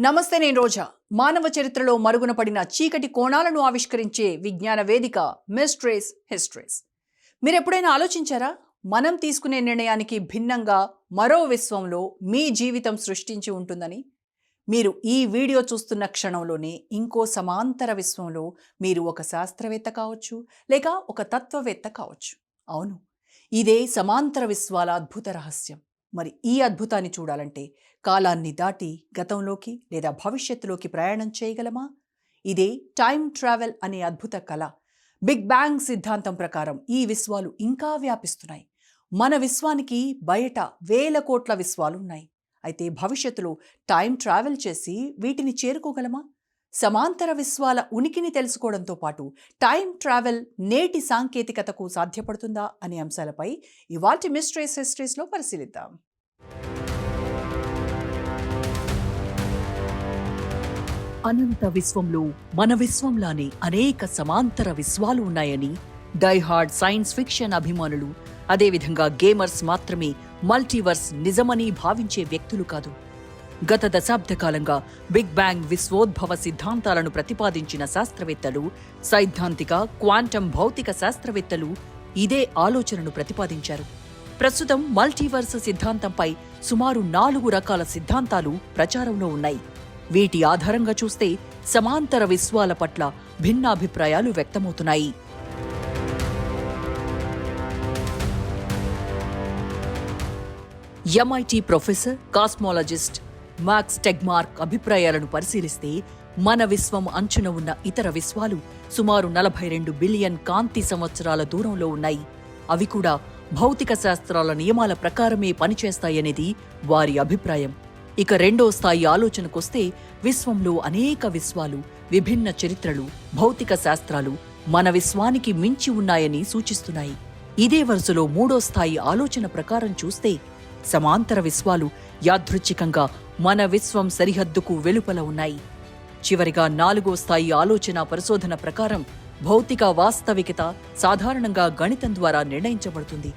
నమస్తే నేను రోజా. మానవ చరిత్రలో మరుగున పడిన చీకటి కోణాలను ఆవిష్కరించే విజ్ఞాన వేదిక మిస్ట్రేస్ హిస్ట్రేస్. మీరు ఎప్పుడైనా ఆలోచించారా? మనం తీసుకునే నిర్ణయానికి భిన్నంగా మరో విశ్వంలో మీ జీవితం సృష్టించి ఉంటుందని? మీరు ఈ వీడియో చూస్తున్న క్షణంలోనే ఇంకో సమాంతర విశ్వంలో మీరు ఒక శాస్త్రవేత్త కావచ్చు లేక ఒక తత్వవేత్త కావచ్చు. అవును ఇదే సమాంతర విశ్వాల అద్భుత రహస్యం. మరి ఈ అద్భుతాన్ని చూడాలంటే కాలాన్ని దాటి గతంలోకి లేదా భవిష్యత్తులోకి ప్రయాణం చేయగలమా? ఇదే టైం ట్రావెల్ అనే అద్భుత కళ. బిగ్ బ్యాంగ్ సిద్ధాంతం ప్రకారం ఈ విశ్వాలు ఇంకా వ్యాపిస్తున్నాయి. మన విశ్వానికి బయట వేల కోట్ల విశ్వాలు ఉన్నాయి అయితే భవిష్యత్తులో టైం ట్రావెల్ చేసి వీటిని చేరుకోగలమా? సమాంతర విశ్వాల ఉనికిని తెలుసుకోవడంతో పాటు టైం ట్రావెల్ నేటి సాంకేతికతకు సాధ్యపడుతుందా అనే అంశాలపై ఇవాల్టి మిస్ట్రేస్ హిస్టరీస్లో పరిశీలిద్దాం. అనంత విశ్వంలో మన విశ్వంలానే అనేక సమాంతర విశ్వాలు ఉన్నాయని డైహార్డ్ సైన్స్ ఫిక్షన్ అభిమానులు అదేవిధంగా గేమర్స్ మాత్రమే మల్టీవర్స్ నిజమని భావించే వ్యక్తులు కాదు. గత దశాబ్ద కాలంగా బిగ్ బ్యాంగ్ విశ్వోద్భవ సిద్ధాంతాలను ప్రతిపాదించిన శాస్త్రవేత్తలు సైద్ధాంతిక క్వాంటం భౌతిక శాస్త్రవేత్తలు ఇదే ఆలోచనను ప్రతిపాదించారు. ప్రస్తుతం మల్టీవర్స్ సిద్ధాంతంపై సుమారు నాలుగు రకాల సిద్ధాంతాలు ప్రచారంలో ఉన్నాయి. వీటి ఆధారంగా చూస్తే సమాంతర విశ్వాల పట్ల భిన్నాభిప్రాయాలు వ్యక్తమవుతున్నాయి. MIT professor cosmologist Max Tegmark అభిప్రాయాలను పరిశీలిస్తే మన విశ్వం అంచున ఉన్న ఇతర విశ్వాలు సుమారు నలభై రెండు బిలియన్ కాంతి సంవత్సరాల దూరంలో ఉన్నాయి. అవి కూడా భౌతిక శాస్త్రాల నియమాల ప్రకారమే పనిచేస్తాయనేది వారి అభిప్రాయం. ఇక రెండో స్థాయి ఆలోచనకొస్తే విశ్వంలో అనేక విశ్వాలు విభిన్న చరిత్రలు భౌతిక శాస్త్రాలు మన విశ్వానికి మించి ఉన్నాయని సూచిస్తున్నాయి. ఇదే వరుసలో మూడో స్థాయి ఆలోచన ప్రకారం చూస్తే సమాంతర విశ్వాలు యాదృచ్ఛికంగా మన విశ్వం సరిహద్దుకు వెలుపల ఉన్నాయి. చివరిగా నాలుగో స్థాయి ఆలోచన పరిశోధన ప్రకారం భౌతిక వాస్తవికత సాధారణంగా గణితం ద్వారా నిర్ణయించబడుతుంది.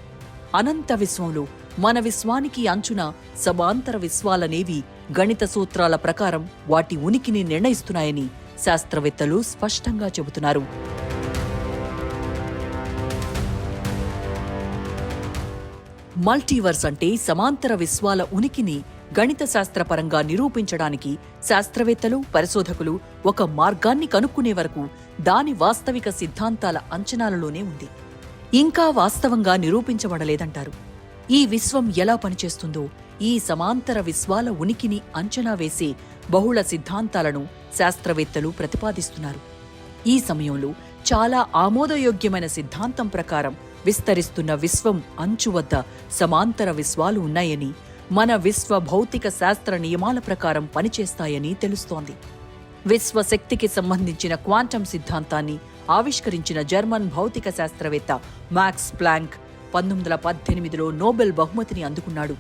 అనంత విశ్వంలో మన విశ్వానికి అంచున సమాంతర విశ్వాలనేవి గణిత సూత్రాల ప్రకారం వాటి ఉనికిని నిర్ణయిస్తున్నాయని శాస్త్రవేత్తలు స్పష్టంగా చెబుతున్నారు. మల్టీవర్స్ అంటే సమాంతర విశ్వాల ఉనికిని గణిత శాస్త్రపరంగా నిరూపించడానికి శాస్త్రవేత్తలు పరిశోధకులు ఒక మార్గాన్ని కనుక్కునే వరకు దాని వాస్తవిక సిద్ధాంతాల అంచనాలలోనే ఉంది. ఇంకా వాస్తవంగా నిరూపించబడలేదంటారు. ఈ విశ్వం ఎలా పనిచేస్తుందో ఈ సమాంతర విశ్వాల ఉనికిని అంచనా వేసే బహుళ సిద్ధాంతాలను శాస్త్రవేత్తలు ప్రతిపాదిస్తున్నారు. ఈ సమయంలో చాలా ఆమోదయోగ్యమైన సిద్ధాంతం ప్రకారం విస్తరిస్తున్న విశ్వం అంచు వద్ద సమాంతర విశ్వాలు ఉన్నాయని మన విశ్వ భౌతిక శాస్త్ర నియమాల ప్రకారం పనిచేస్తాయని తెలుస్తోంది. విశ్వ శక్తికి సంబంధించిన క్వాంటం సిద్ధాంతాన్ని ఆవిష్కరించిన జర్మన్ భౌతిక శాస్త్రవేత్త మ్యాక్స్ ప్లాంక్ పంతొమ్మిది వందల పద్దెనిమిదిలో నోబెల్ బహుమతిని అందుకున్నాడు.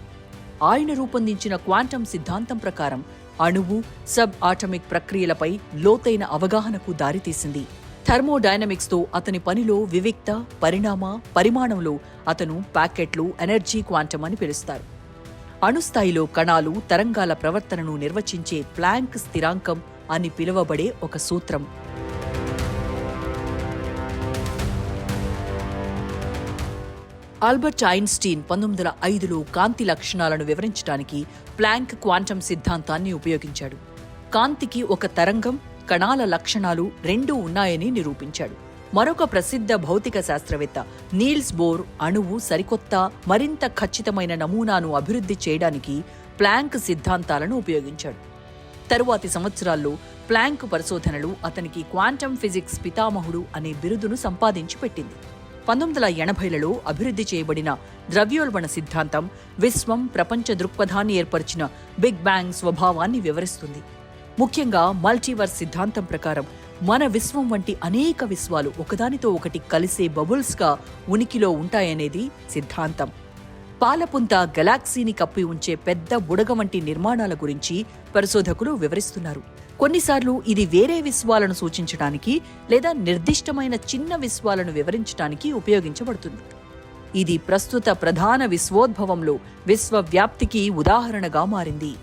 ఆయన రూపొందించిన క్వాంటం సిద్ధాంతం ప్రకారం అణువు సబ్ ఆటమిక్ ప్రక్రియలపై లోతైన అవగాహనకు దారితీసింది. థర్మోడైనమిక్స్తో అతని పనిలో వివిక్త పరిణామ పరిమాణంలో అతను ప్యాకెట్లు ఎనర్జీ క్వాంటం అని పిలుస్తారు. అణుస్థాయిలో కణాలు తరంగాల ప్రవర్తనను నిర్వచించే ప్లాంక్ స్థిరాంకం అని పిలువబడే ఒక సూత్రం. ఆల్బర్ట్ ఐన్స్టీన్ పంతొమ్మిది వందల ఐదులో కాంతి లక్షణాలను వివరించడానికి ప్లాంక్ క్వాంటం సిద్ధాంతాన్ని ఉపయోగించాడు. కాంతికి ఒక తరంగం కణాల లక్షణాలు రెండూ ఉన్నాయని నిరూపించాడు. మరొక ప్రసిద్ధ భౌతిక శాస్త్రవేత్త నీల్స్ బోర్ అణువు సరికొత్త మరింత ఖచ్చితమైన నమూనాను అభివృద్ధి చేయడానికి ప్లాంక్ సిద్ధాంతాలను ఉపయోగించాడు. తరువాతి సంవత్సరాల్లో ప్లాంక్ పరిశోధనలు అతనికి క్వాంటమ్ ఫిజిక్స్ పితామహుడు అనే బిరుదును సంపాదించి పెట్టింది. పంతొమ్మిది వందల ఎనభైలలో అభివృద్ధి చేయబడిన ద్రవ్యోల్బణ సిద్ధాంతం విశ్వం ప్రపంచ దృక్పథాన్ని ఏర్పరిచిన బిగ్ బ్యాంగ్ స్వభావాన్ని వివరిస్తుంది. ముఖ్యంగా మల్టీవర్స్ సిద్ధాంతం ప్రకారం మన విశ్వం వంటి అనేక విశ్వాలు ఒకదానితో ఒకటి కలిసే బబుల్స్గా ఉనికిలో ఉంటాయనేది సిద్ధాంతం. పాలపుంత గెలాక్సీని కప్పి ఉంచే పెద్ద బుడగ వంటి నిర్మాణాల గురించి పరిశోధకులు వివరిస్తున్నారు. కొన్నిసార్లు ఇది వేరే విశ్వాలను సూచించడానికి లేదా నిర్దిష్టమైన చిన్న విశ్వాలను వివరించడానికి ఉపయోగించబడుతుంది. ఇది ప్రస్తుత ప్రధాన విశ్వోద్భవంలో విశ్వవ్యాప్తికి ఉదాహరణగా మారింది.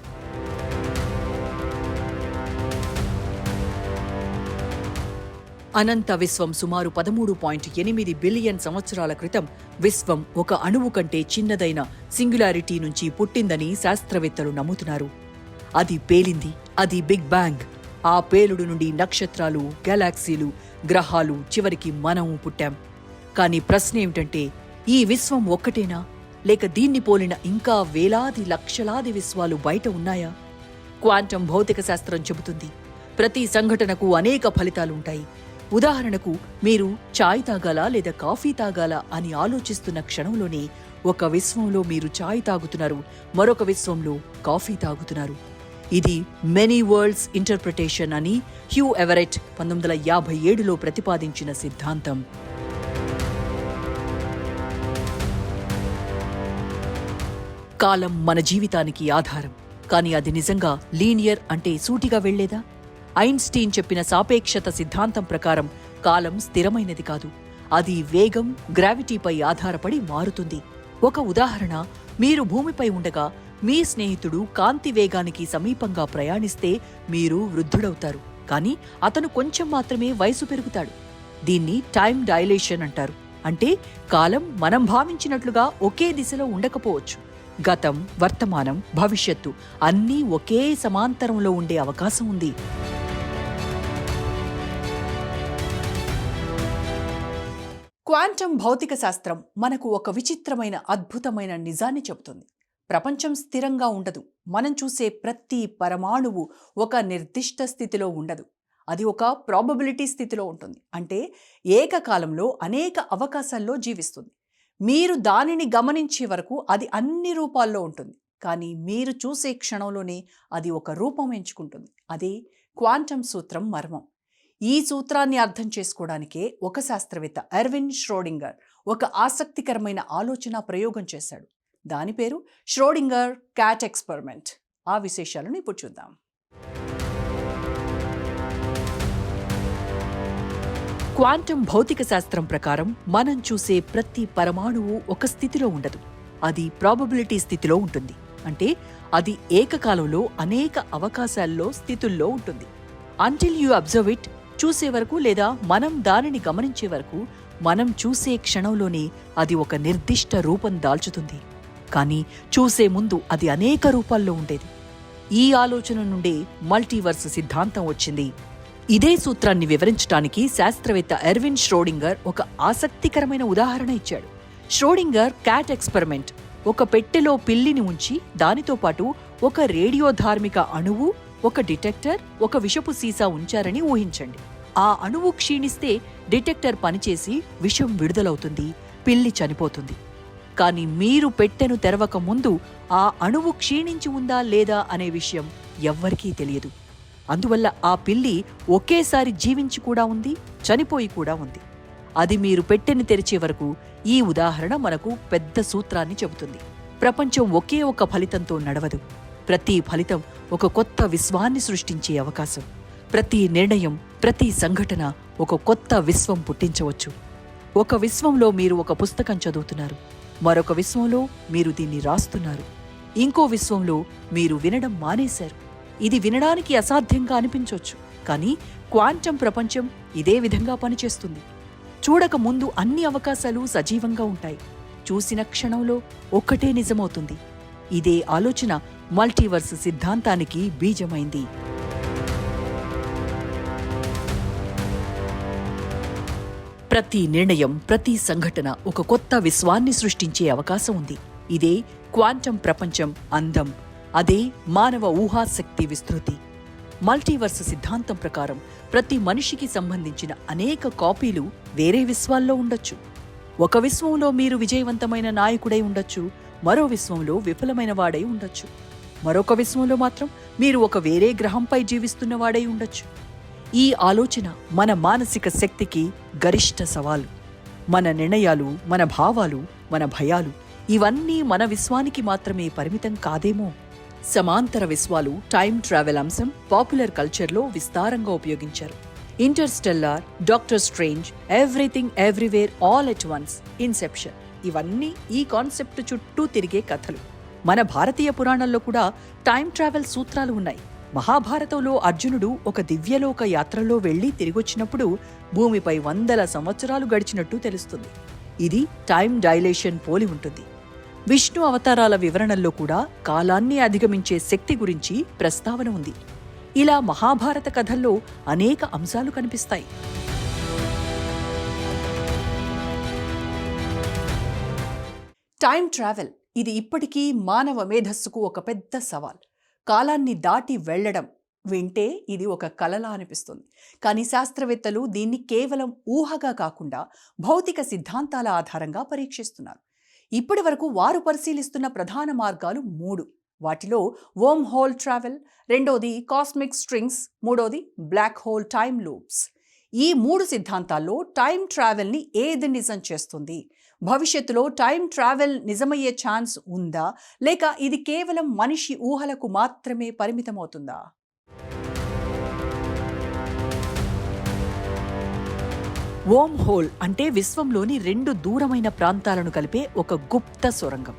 అనంత విశ్వం సుమారు పదమూడు పాయింట్ ఎనిమిది బిలియన్ సంవత్సరాల క్రితం విశ్వం ఒక అణువు కంటే చిన్నదైన సింగులారిటీ నుంచి పుట్టిందని శాస్త్రవేత్తలు నమ్ముతున్నారు. అది పేలింది అది బిగ్ బ్యాంగ్. ఆ పేలుడు నుండి నక్షత్రాలు గెలాక్సీలు గ్రహాలు చివరికి మనము పుట్టాం. కానీ ప్రశ్న ఏమిటంటే ఈ విశ్వం ఒక్కటేనా? లేక దీన్ని పోలిన ఇంకా వేలాది లక్షలాది విశ్వాలు బయట ఉన్నాయా? క్వాంటం భౌతిక శాస్త్రం చెబుతుంది. ప్రతి సంఘటనకు అనేక ఫలితాలుంటాయి. ఉదాహరణకు మీరు చాయ్ తాగాలా లేదా కాఫీ తాగాలా అని ఆలోచిస్తున్న క్షణంలోనే ఒక విశ్వంలో మీరు చాయ్ తాగుతున్నారు మరొక విశ్వంలో కాఫీ తాగుతున్నారు. ఇది మెనీ వరల్డ్స్ ఇంటర్ప్రిటేషన్ అని హ్యూ ఎవరెట్ పంతొమ్మిది వందల యాభై ఏడులో ప్రతిపాదించిన సిద్ధాంతం. కాలం మన జీవితానికి ఆధారం కానీ అది నిజంగా లీనియర్ అంటే సూటిగా వెళ్ళేదా ఐన్స్టీన్ చెప్పిన సాపేక్షత సిద్ధాంతం ప్రకారం కాలం స్థిరమైనది కాదు. అది వేగం గ్రావిటీపై ఆధారపడి మారుతుంది. ఒక ఉదాహరణ మీరు భూమిపై ఉండగా మీ స్నేహితుడు కాంతి వేగానికి సమీపంగా ప్రయాణిస్తే మీరు వృద్ధుడవుతారు. కానీ అతను కొంచెం మాత్రమే వయసు పెరుగుతాడు. దీన్ని టైం డైలేషన్ అంటారు. అంటే కాలం మనం భావించినట్లుగా ఒకే దిశలో ఉండకపోవచ్చు. గతం వర్తమానం భవిష్యత్తు అన్నీ ఒకే సమాంతరంలో ఉండే అవకాశం ఉంది. క్వాంటం భౌతిక శాస్త్రం మనకు ఒక విచిత్రమైన అద్భుతమైన నిజాన్ని చెబుతుంది. ప్రపంచం స్థిరంగా ఉండదు. మనం చూసే ప్రతి పరమాణువు ఒక నిర్దిష్ట స్థితిలో ఉండదు. అది ఒక ప్రాబబిలిటీ స్థితిలో ఉంటుంది. అంటే ఏకకాలంలో అనేక అవకాశాల్లో జీవిస్తుంది. మీరు దానిని గమనించే వరకు అది అన్ని రూపాల్లో ఉంటుంది. కానీ మీరు చూసే క్షణంలోనే అది ఒక రూపం ఎంచుకుంటుంది. అదే క్వాంటం సూత్రం మర్మం. ఈ సూత్రాన్ని అర్థం చేసుకోవడానికే ఒక శాస్త్రవేత్త ఎర్విన్ ష్రోడింగర్ ఒక ఆసక్తికరమైన ఆలోచన ప్రయోగం చేశాడు. దాని పేరు ష్రోడింగర్ క్యాట్ ఎక్స్పెరిమెంట్. ఆ విశేషాలను ఇప్పుడు చూద్దాం. క్వాంటం భౌతిక శాస్త్రం ప్రకారం మనం చూసే ప్రతి పరమాణువు ఒక స్థితిలో ఉండదు. అది ప్రాబబిలిటీ స్థితిలో ఉంటుంది. అంటే అది ఏకకాలంలో అనేక అవకాశాల్లో స్థితుల్లో ఉంటుంది. అంటిల్ యూ అబ్జర్వ్ ఇట్ చూసే వరకు లేదా మనం దానిని గమనించే వరకు మనం చూసే క్షణంలోనే అది ఒక నిర్దిష్ట రూపం దాల్చుతుంది. కానీ చూసే ముందు అది అనేక రూపాల్లో ఉండేది. ఈ ఆలోచన నుండే మల్టీవర్స్ సిద్ధాంతం వచ్చింది. ఇదే సూత్రాన్ని వివరించడానికి శాస్త్రవేత్త ఎర్విన్ ష్రోడింగర్ ఒక ఆసక్తికరమైన ఉదాహరణ ఇచ్చాడు. ష్రోడింగర్ క్యాట్ ఎక్స్పెరిమెంట్ ఒక పెట్టెలో పిల్లిని ఉంచి దానితో పాటు ఒక రేడియోధార్మిక అణువు ఒక డిటెక్టర్ ఒక విషపు సీసా ఉంచారని ఊహించండి. ఆ అణువు క్షీణిస్తే డిటెక్టర్ పనిచేసి విషం విడుదలవుతుంది పిల్లి చనిపోతుంది. కానీ మీరు పెట్టెను తెరవక ముందు ఆ అణువు క్షీణించి ఉందా లేదా అనే విషయం ఎవ్వరికీ తెలియదు. అందువల్ల ఆ పిల్లి ఒకేసారి జీవించి కూడా ఉంది చనిపోయి కూడా ఉంది. అది మీరు పెట్టెని తెరిచే వరకు ఈ ఉదాహరణ మనకు పెద్ద సూత్రాన్ని చెబుతుంది. ప్రపంచం ఒకే ఒక ఫలితంతో నడవదు. ప్రతి ఫలితం ఒక కొత్త విశ్వాన్ని సృష్టించే అవకాశం. ప్రతి నిర్ణయం ప్రతి సంఘటన ఒక కొత్త విశ్వం పుట్టించవచ్చు. ఒక విశ్వంలో మీరు ఒక పుస్తకం చదువుతున్నారు. మరొక విశ్వంలో మీరు దీన్ని రాస్తున్నారు. ఇంకో విశ్వంలో మీరు వినడం మానేశారు. ఇది వినడానికి అసాధ్యంగా అనిపించవచ్చు. కానీ క్వాంటం ప్రపంచం ఇదే విధంగా పనిచేస్తుంది. చూడక ముందు అన్ని అవకాశాలు సజీవంగా ఉంటాయి. చూసిన క్షణంలో ఒక్కటే నిజమవుతుంది. ఇదే ఆలోచన మల్టీవర్స్ సిద్ధాంతానికి బీజమైంది. ప్రతి నిర్ణయం ప్రతి సంఘటన ఒక కొత్త విశ్వాన్ని సృష్టించే అవకాశం ఉంది. ఇదే క్వాంటం ప్రపంచం అందం. అదే మానవ ఊహాశక్తి విస్తృతి. మల్టీవర్స్ సిద్ధాంతం ప్రకారం ప్రతి మనిషికి సంబంధించిన అనేక కాపీలు వేరే విశ్వాల్లో ఉండొచ్చు. ఒక విశ్వంలో మీరు విజయవంతమైన నాయకుడై ఉండొచ్చు మరో విశ్వంలో విఫలమైన వాడై ఉండొచ్చు. మరొక విశ్వంలో మాత్రం మీరు ఒక వేరే గ్రహంపై జీవిస్తున్న వాడై ఉండొచ్చు. ఈ ఆలోచన మన మానసిక శక్తికి గరిష్ట సవాలు. మన నిర్ణయాలు మన భావాలు మన భయాలు ఇవన్నీ మన విశ్వానికి మాత్రమే పరిమితం కాదేమో? సమాంతర విశ్వాలు టైం ట్రావెల్ అంశం పాపులర్ కల్చర్లో విస్తారంగా ఉపయోగించారు. Interstellar Doctor Strange Everything Everywhere All at Once Inception. ఇవన్నీ ఈ కాన్సెప్ట్ చుట్టూ తిరిగే కథలు. మన భారతీయ పురాణాల్లో కూడా టైం ట్రావెల్ సూత్రాలు ఉన్నాయి. మహాభారతంలో అర్జునుడు ఒక దివ్యలోక యాత్రలో వెళ్ళి తిరిగొచ్చినప్పుడు భూమిపై వందల సంవత్సరాలు గడిచినట్టు తెలుస్తుంది. ఇది టైం డైలేషన్ పోలి ఉంటుంది. విష్ణు అవతారాల వివరణల్లో కూడా కాలాన్ని అధిగమించే శక్తి గురించి ప్రస్తావన ఉంది. ఇలా మహాభారత కథల్లో అనేక అంశాలు కనిపిస్తాయి. టైం ట్రావెల్ ఇది ఇప్పటికీ మానవ మేధస్సుకు ఒక పెద్ద సవాల్. కాలాన్ని దాటి వెళ్ళడం వింటే ఇది ఒక కలలా అనిపిస్తుంది. కానీ శాస్త్రవేత్తలు దీన్ని కేవలం ఊహగా కాకుండా భౌతిక సిద్ధాంతాల ఆధారంగా పరీక్షిస్తున్నారు. ఇప్పటి వరకు వారు పరిశీలిస్తున్న ప్రధాన మార్గాలు మూడు. వాటిలో వోమ్ హోల్ ట్రావెల్ రెండోది కాస్మిక్ స్ట్రింగ్స్ మూడోది బ్లాక్ హోల్ టైమ్ లూప్స్ ఈ మూడు సిద్ధాంతాల్లో టైం ట్రావెల్ని ఏది నిజం చేస్తుంది? భవిష్యత్తులో టైం ట్రావెల్ నిజమయ్యే ఛాన్స్ ఉందా? లేక ఇది కేవలం మనిషి ఊహలకు మాత్రమే పరిమితమవుతుందా? ఓమ్ హోల్ అంటే విశ్వంలోని రెండు దూరమైన ప్రాంతాలను కలిపే ఒక గుప్త సొరంగం.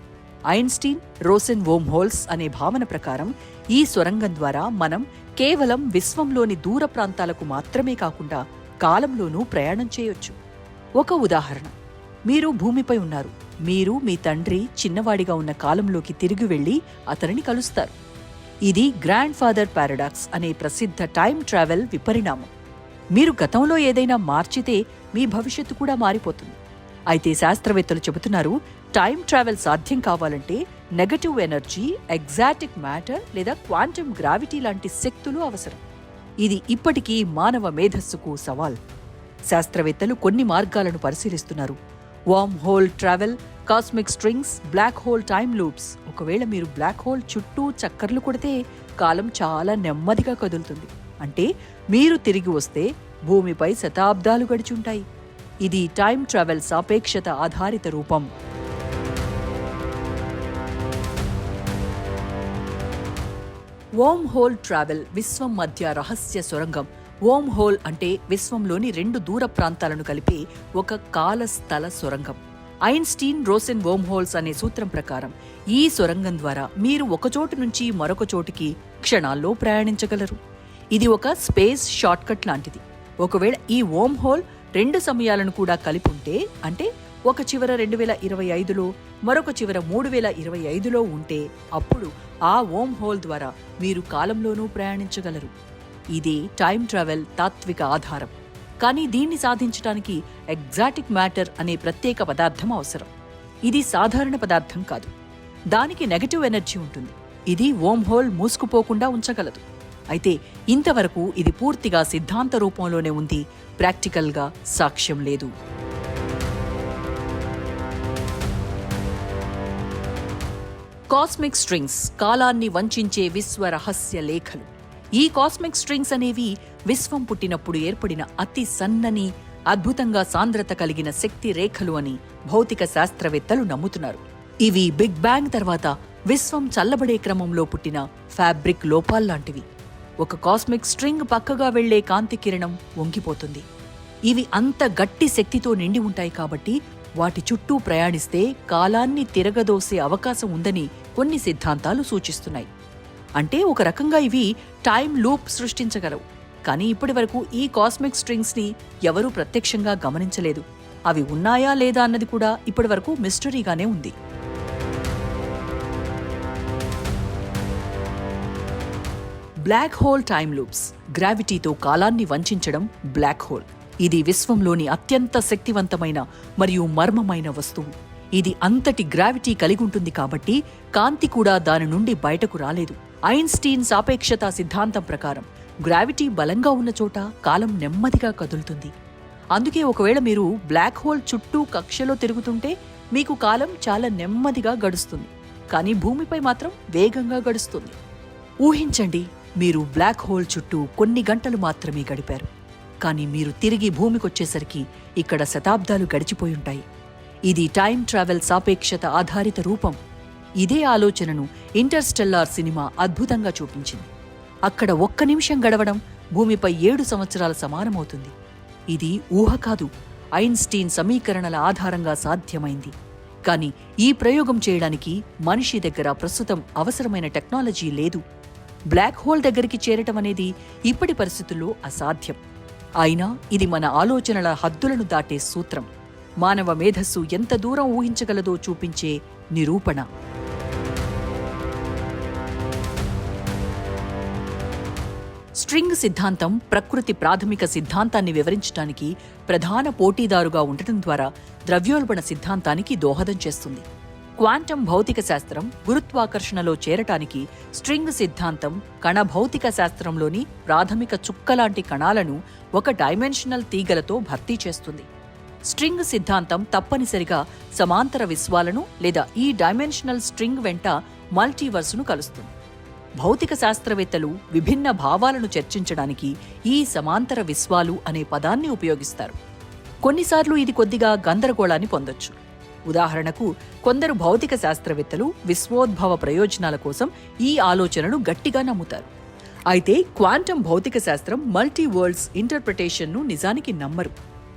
ఐన్స్టీన్ రోసెన్ ఓమ్ హోల్స్ అనే భావన ప్రకారం ఈ సొరంగం ద్వారా మనం కేవలం విశ్వంలోని దూర ప్రాంతాలకు మాత్రమే కాకుండా కాలంలోనూ ప్రయాణం చేయొచ్చు. ఒక ఉదాహరణ. మీరు భూమిపై ఉన్నారు. మీరు మీ తండ్రి చిన్నవాడిగా ఉన్న కాలంలోకి తిరిగి వెళ్ళి అతనిని కలుస్తారు. ఇది గ్రాండ్ ఫాదర్ పారాడాక్స్ అనే ప్రసిద్ధ టైం ట్రావెల్ విపరిణామం. మీరు గతంలో ఏదైనా మార్చితే మీ భవిష్యత్తు కూడా మారిపోతుంది. అయితే శాస్త్రవేత్తలు చెబుతున్నారు టైం ట్రావెల్ సాధ్యం కావాలంటే నెగటివ్ ఎనర్జీ ఎగ్జాటిక్ మ్యాటర్ లేదా క్వాంటమ్ గ్రావిటీ లాంటి శక్తులు అవసరం. ఇది ఇప్పటికీ మానవ మేధస్సుకు సవాల్. శాస్త్రవేత్తలు కొన్ని మార్గాలను పరిశీలిస్తున్నారు. Wormhole travel cosmic strings black hole time loops ఒకవేళ మీరు బ్లాక్ హోల్ చుట్టూ చక్కర్లు కొడితే కాలం చాలా నెమ్మదిగా కదులుతుంది. అంటే మీరు తిరిగి వస్తే భూమిపై శతాబ్దాలు గడిచుంటాయి. ఇది టైం ట్రావెల్ సాపేక్షత ఆధారిత రూపం. వామ్ హోల్ ట్రావెల్ విశ్వం మధ్య రహస్య సొరంగం. ఓమ్ హోల్ అంటే విశ్వంలోని రెండు దూర ప్రాంతాలను కలిపే ఒక కాలస్థల సొరంగం. ఐన్స్టీన్ రోసెన్ ఓమ్ హోల్స్ అనే సూత్రం ప్రకారం ఈ సొరంగం ద్వారా మీరు ఒకచోటు నుంచి మరొక చోటుకి క్షణాల్లో ప్రయాణించగలరు. ఇది ఒక స్పేస్ షార్ట్కట్ లాంటిది. ఒకవేళ ఈ ఓమ్ హోల్ రెండు సమయాలను కూడా కలిపి ఉంటే అంటే ఒక చివర రెండు వేల ఇరవై ఐదులో మరొక చివర మూడు వేల ఇరవై ఐదులో ఉంటే అప్పుడు ఆ ఓమ్ హోల్ ద్వారా మీరు కాలంలోనూ ప్రయాణించగలరు. ఇది టైం ట్రావెల్ తాత్విక ఆధారం. కానీ దీన్ని సాధించడానికి ఎగ్జాటిక్ మ్యాటర్ అనే ప్రత్యేక పదార్థం అవసరం. ఇది సాధారణ పదార్థం కాదు. దానికి నెగటివ్ ఎనర్జీ ఉంటుంది. ఇది ఓమ్ హోల్ మూసుకుపోకుండా ఉంచగలదు. అయితే ఇంతవరకు ఇది పూర్తిగా సిద్ధాంత రూపంలోనే ఉంది. ప్రాక్టికల్గా సాక్ష్యం లేదు. కాస్మిక్ స్ట్రింగ్స్ కాలాన్ని వంచించే విశ్వ రహస్య లేఖలు. ఈ కాస్మిక్ స్ట్రింగ్స్ అనేవి విశ్వం పుట్టినప్పుడు ఏర్పడిన అతి సన్నని అద్భుతంగా సాంద్రత కలిగిన శక్తి రేఖలు అని భౌతిక శాస్త్రవేత్తలు నమ్ముతున్నారు. ఇవి బిగ్ బ్యాంగ్ తర్వాత విశ్వం చల్లబడే క్రమంలో పుట్టిన ఫ్యాబ్రిక్ లోపాల్లాంటివి ఒక కాస్మిక్ స్ట్రింగ్ పక్కగా వెళ్ళే కాంతి కిరణం వంగిపోతుంది. ఇవి అంత గట్టి శక్తితో నిండి ఉంటాయి కాబట్టి వాటి చుట్టూ ప్రయాణిస్తే కాలాన్ని తిరగదోసే అవకాశం ఉందని కొన్ని సిద్ధాంతాలు సూచిస్తున్నాయి. అంటే ఒక రకంగా ఇవి టైం లూప్ సృష్టించగలవు. కానీ ఇప్పటి వరకు ఈ కాస్మిక్ స్ట్రింగ్స్ని ఎవరూ ప్రత్యక్షంగా గమనించలేదు. అవి ఉన్నాయా లేదా అన్నది కూడా ఇప్పటి వరకు మిస్టరీగానే ఉంది. బ్లాక్ హోల్ టైమ్ లూప్స్ గ్రావిటీతో కాలాన్ని వంచడం బ్లాక్ హోల్. ఇది విశ్వంలోని అత్యంత శక్తివంతమైన మరియు మర్మమైన వస్తువు. ఇది అంతటి గ్రావిటీ కలిగి ఉంటుంది కాబట్టి కాంతి కూడా దాని నుండి బయటకు రాలేదు. ఐన్స్టీన్ సాపేక్షత సిద్ధాంతం ప్రకారం గ్రావిటీ బలంగా ఉన్న చోట కాలం నెమ్మదిగా కదులుతుంది. అందుకే ఒకవేళ మీరు బ్లాక్ హోల్ చుట్టూ కక్షలో తిరుగుతుంటే మీకు కాలం చాలా నెమ్మదిగా గడుస్తుంది. కానీ భూమిపై మాత్రం వేగంగా గడుస్తుంది. ఊహించండి మీరు బ్లాక్ హోల్ చుట్టూ కొన్ని గంటలు మాత్రమే గడిపారు. కానీ మీరు తిరిగి భూమికొచ్చేసరికి ఇక్కడ శతాబ్దాలు గడిచిపోయుంటాయి. ఇది టైం ట్రావెల్ సాపేక్షత ఆధారిత రూపం. ఇదే ఆలోచనను ఇంటర్స్టెల్లార్ సినిమా అద్భుతంగా చూపించింది. అక్కడ ఒక్క నిమిషం గడవడం భూమిపై ఏడు సంవత్సరాల సమానమవుతుంది. ఇది ఊహ కాదు ఐన్స్టీన్ సమీకరణల ఆధారంగా సాధ్యమైంది. కానీ ఈ ప్రయోగం చేయడానికి మనిషి దగ్గర ప్రస్తుతం అవసరమైన టెక్నాలజీ లేదు. బ్లాక్ హోల్ దగ్గరికి చేరటం అనేది ఇప్పటి పరిస్థితుల్లో అసాధ్యం. అయినా ఇది మన ఆలోచనల హద్దులను దాటే సూత్రం. మానవ మేధస్సు ఎంత దూరం ఊహించగలదో చూపించే నిరూపణ. స్ట్రింగ్ సిద్ధాంతం ప్రకృతి ప్రాథమిక సిద్ధాంతాన్ని వివరించడానికి ప్రధాన పోటీదారుగా ఉండటం ద్వారా ద్రవ్యోల్బణ సిద్ధాంతానికి దోహదం చేస్తుంది. క్వాంటం భౌతిక శాస్త్రం గురుత్వాకర్షణలో చేరటానికి స్ట్రింగ్ సిద్ధాంతం కణ భౌతిక శాస్త్రంలోని ప్రాథమిక చుక్కలాంటి కణాలను ఒక డైమెన్షనల్ తీగలతో భర్తీ చేస్తుంది. స్ట్రింగ్ సిద్ధాంతం తప్పనిసరిగా సమాంతర విశ్వాలను లేదా ఈ డైమెన్షనల్ స్ట్రింగ్ వెంట మల్టీవర్స్ను కలుస్తుంది. భౌతిక శాస్త్రవేత్తలు విభిన్న భావాలను చర్చించడానికి ఈ సమాంతర విశ్వాలు అనే పదాన్ని ఉపయోగిస్తారు. కొన్నిసార్లు ఇది కొద్దిగా గందరగోళాన్ని పొందొచ్చు. ఉదాహరణకు కొందరు భౌతిక శాస్త్రవేత్తలు విశ్వోద్భవ ప్రయోజనాల కోసం ఈ ఆలోచనను గట్టిగా నమ్ముతారు. అయితే క్వాంటం భౌతిక శాస్త్రం మల్టీ వరల్డ్స్ ఇంటర్ప్రిటేషన్ను నిజానికి నమ్మరు.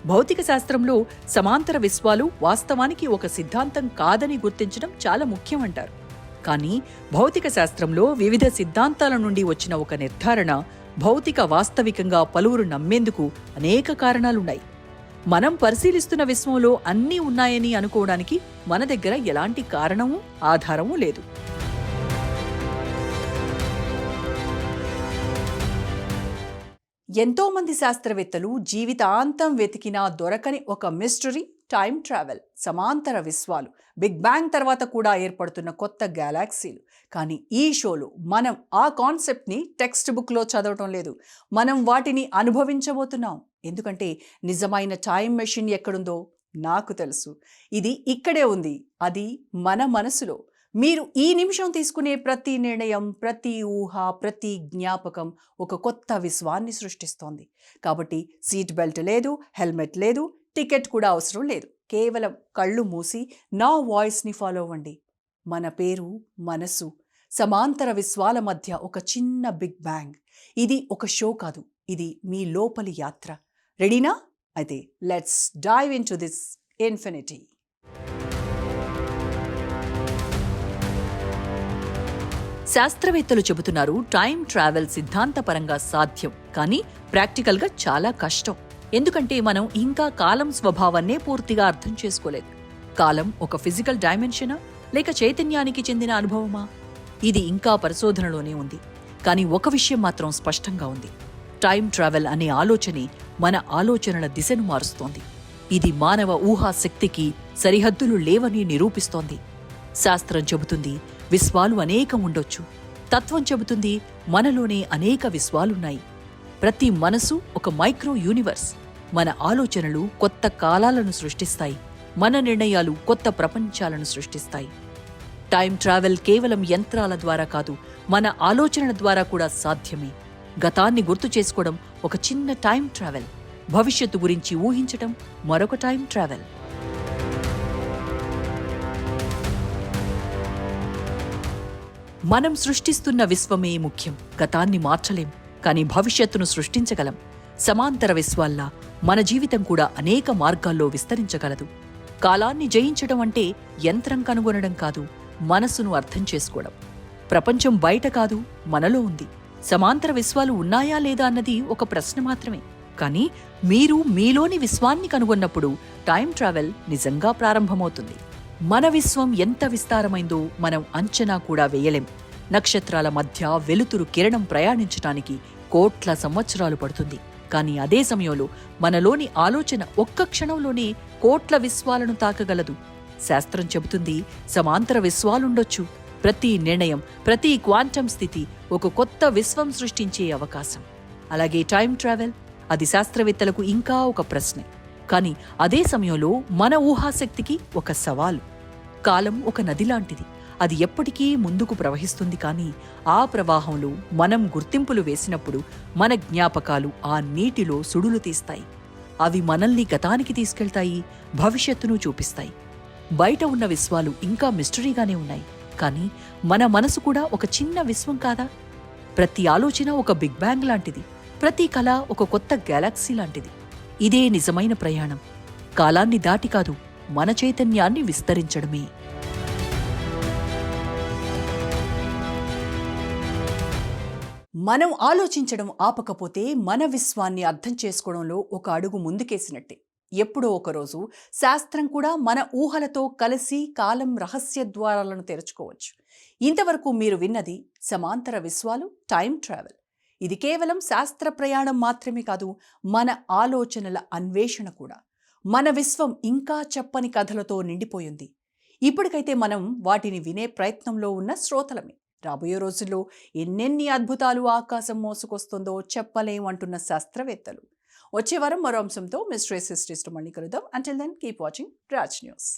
భౌతిక శాస్త్రంలో సమాంతర విశ్వాలు వాస్తవానికి ఒక సిద్ధాంతం కాదని గుర్తించడం చాలా ముఖ్యమంటారు. కానీ భౌతిక శాస్త్రంలో వివిధ సిద్ధాంతాల నుండి వచ్చిన ఒక నిర్ధారణ భౌతిక వాస్తవికంగా పలువురు నమ్మేందుకు అనేక కారణాలున్నాయి. మనం పరిశీలిస్తున్న విశ్వంలో అన్నీ ఉన్నాయని అనుకోవడానికి మన దగ్గర ఎలాంటి కారణము ఆధారము లేదు. ఎంతో మంది శాస్త్రవేత్తలు జీవితాంతం వెతికినా దొరకని ఒక మిస్టరీ టైం ట్రావెల్ సమాంతర విశ్వాలు బిగ్ బ్యాంగ్ తర్వాత కూడా ఏర్పడుతున్న కొత్త గ్యాలాక్సీలు. కానీ ఈ షోలో మనం ఆ కాన్సెప్ట్ని టెక్స్ట్ బుక్లో చదవటం లేదు. మనం వాటిని అనుభవించబోతున్నాం. ఎందుకంటే నిజమైన టైం మెషిన్ ఎక్కడుందో నాకు తెలుసు. ఇది ఇక్కడే ఉంది. అది మన మనసులో. మీరు ఈ నిమిషం తీసుకునే ప్రతి నిర్ణయం ప్రతి ఊహ ప్రతి జ్ఞాపకం ఒక కొత్త విశ్వాన్ని సృష్టిస్తోంది. కాబట్టి సీట్ బెల్ట్ లేదు హెల్మెట్ లేదు టికెట్ కూడా అవసరం లేదు. కేవలం కళ్ళు మూసి నా వాయిస్ని ఫాలో అవ్వండి. మన పేరు మనసు సమాంతర విశ్వాల మధ్య ఒక చిన్న బిగ్ బ్యాంగ్. ఇది ఒక షో కాదు ఇది మీ లోపలి యాత్ర. రెడీనా? అయితే let's dive into this infinity. శాస్త్రవేత్తలు చెబుతున్నారు టైం ట్రావెల్ సిద్ధాంతపరంగా సాధ్యం కానీ ప్రాక్టికల్గా చాలా కష్టం. ఎందుకంటే మనం ఇంకా కాలం స్వభావాన్నే పూర్తిగా అర్థం చేసుకోలేదు. కాలం ఒక ఫిజికల్ డైమెన్షనా? లేక చైతన్యానికి చెందిన అనుభవమా? ఇది ఇంకా పరిశోధనలోనే ఉంది. కానీ ఒక విషయం మాత్రం స్పష్టంగా ఉంది. టైం ట్రావెల్ అనే ఆలోచనే మన ఆలోచనల దిశను మారుస్తోంది. ఇది మానవ ఊహాశక్తికి సరిహద్దులు లేవని నిరూపిస్తోంది. శాస్త్రం చెబుతుంది విశ్వాలు అనేకం ఉండొచ్చు. తత్వం చెబుతుంది మనలోనే అనేక విశ్వాలున్నాయి. ప్రతి మనసు ఒక మైక్రో యూనివర్స్. మన ఆలోచనలు కొత్త కాలాలను సృష్టిస్తాయి. మన నిర్ణయాలు కొత్త ప్రపంచాలను సృష్టిస్తాయి. టైం ట్రావెల్ కేవలం యంత్రాల ద్వారా కాదు మన ఆలోచనల ద్వారా కూడా సాధ్యమే. గతాన్ని గుర్తు చేసుకోవడం ఒక చిన్న టైం ట్రావెల్. భవిష్యత్తు గురించి ఊహించటం మరొక టైం ట్రావెల్. మనం సృష్టిస్తున్న విశ్వమే ముఖ్యం. గతాన్ని మార్చలేం కానీ భవిష్యత్తును సృష్టించగలం. సమాంతర విశ్వాల్లా మన జీవితం కూడా అనేక మార్గాల్లో విస్తరించగలదు. కాలాన్ని జయించడం అంటే యంత్రం కనుగొనడం కాదు మనసును అర్థం చేసుకోవడం. ప్రపంచం బయట కాదు మనలో ఉంది. సమాంతర విశ్వాలు ఉన్నాయా లేదా అన్నది ఒక ప్రశ్న మాత్రమే. కానీ మీరు మీలోని విశ్వాన్ని కనుగొన్నప్పుడు టైం ట్రావెల్ నిజంగా ప్రారంభమవుతుంది. మన విశ్వం ఎంత విస్తారమైందో మనం అంచనా కూడా వేయలేం. నక్షత్రాల మధ్య వెలుతురు కిరణం ప్రయాణించటానికి కోట్ల సంవత్సరాలు పడుతుంది. కానీ అదే సమయంలో మనలోని ఆలోచన ఒక్క క్షణంలోనే కోట్ల విశ్వాలను తాకగలదు. శాస్త్రం చెబుతుంది సమాంతర విశ్వాలుండొచ్చు. ప్రతి నిర్ణయం ప్రతి క్వాంటం స్థితి ఒక కొత్త విశ్వం సృష్టించే అవకాశం. అలాగే టైం ట్రావెల్ అది శాస్త్రవేత్తలకు ఇంకా ఒక ప్రశ్న. కానీ అదే సమయంలో మన ఊహాశక్తికి ఒక సవాలు. కాలం ఒక నది లాంటిది. అది ఎప్పటికీ ముందుకు ప్రవహిస్తుంది కానీ ఆ ప్రవాహంలో మనం గుర్తింపులు వేసినప్పుడు మన జ్ఞాపకాలు ఆ నీటిలో సుడులు తీస్తాయి. అవి మనల్ని గతానికి తీసుకెళ్తాయి భవిష్యత్తును చూపిస్తాయి. బయట ఉన్న విశ్వాలు ఇంకా మిస్టరీగానే ఉన్నాయి. కానీ మన మనసు కూడా ఒక చిన్న విశ్వం కాదా? ప్రతి ఆలోచన ఒక బిగ్ బ్యాంగ్ లాంటిది. ప్రతి కళ ఒక కొత్త గెలాక్సీ లాంటిది. ఇదే నిజమైన ప్రయాణం. కాలాన్ని దాటి కాదు మన చైతన్యాన్ని విస్తరించడమే. మనం ఆలోచించడం ఆపకపోతే మన విశ్వాన్ని అర్థం చేసుకోవడంలో ఒక అడుగు ముందుకేసినట్టే. ఎప్పుడో ఒకరోజు శాస్త్రం కూడా మన ఊహలతో కలిసి కాలం రహస్య ద్వారాలను తెరుచుకోవచ్చు. ఇంతవరకు మీరు విన్నది సమాంతర విశ్వాలు టైం ట్రావెల్. ఇది కేవలం శాస్త్ర ప్రయాణం మాత్రమే కాదు మన ఆలోచనల అన్వేషణ కూడా. మన విశ్వం ఇంకా చెప్పని కథలతో నిండిపోయింది. ఇప్పటికైతే మనం వాటిని వినే ప్రయత్నంలో ఉన్న శ్రోతలమే. రాబోయే రోజుల్లో ఎన్నెన్ని అద్భుతాలు ఆకాశం మోసుకొస్తుందో చెప్పలేం అంటున్న శాస్త్రవేత్తలు. వచ్చే వారం మరో అంశంతో మిస్ట్రేస్ హిస్టరీస్ మళ్ళీ కలుద్దాం. Until then keep watching Raj news